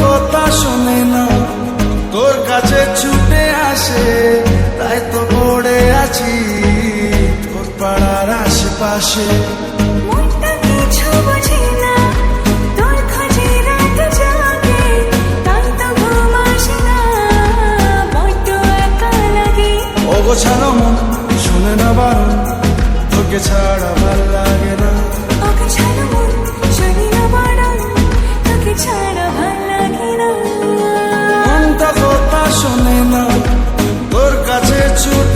কথা শোনে না তোর কাছে ছুটে আসে তাই তো পড়ে আছি তোর পাড়ার আশেপাশে। অগোছানো শুনে না বারণ তোকে ছাড়া ভালো লাগে না। ওকে ছাড়া শুনি না বারণ তোকে ছাড়া ভালো লাগে না। কথা শোনে না তোর কাছে ছুটে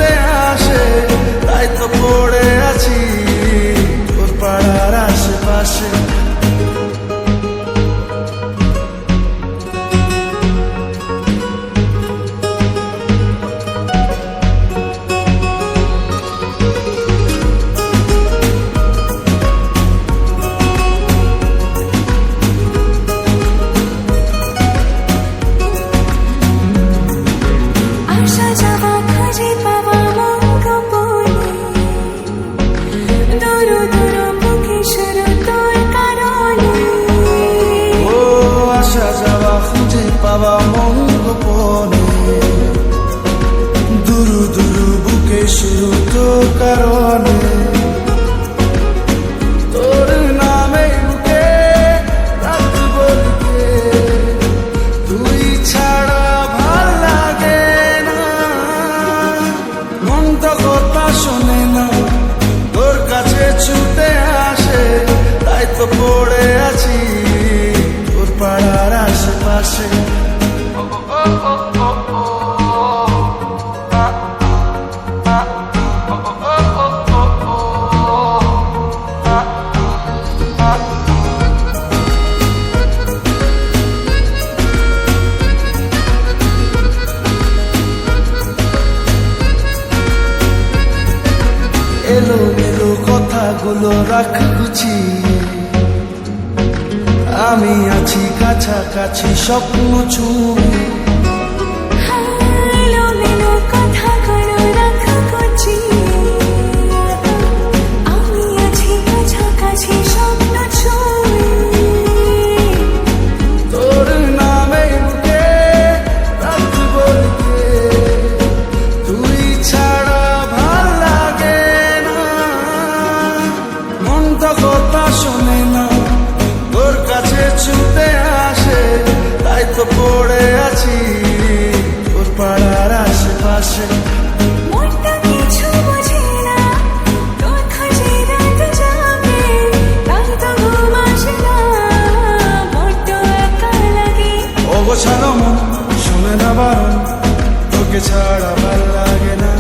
মন কথা শোনে না। তোর কাছে ছুটে আসে, তাই তো পড়ে আছি। তোর পাড়ার আশেপাশে। এলো মেলো কথাগুলো রাখ গুছি আমি আছি কাছাকাছি স্বপ্ন ছুঁয়ে তোকে ছাড়া ভালো লাগে না।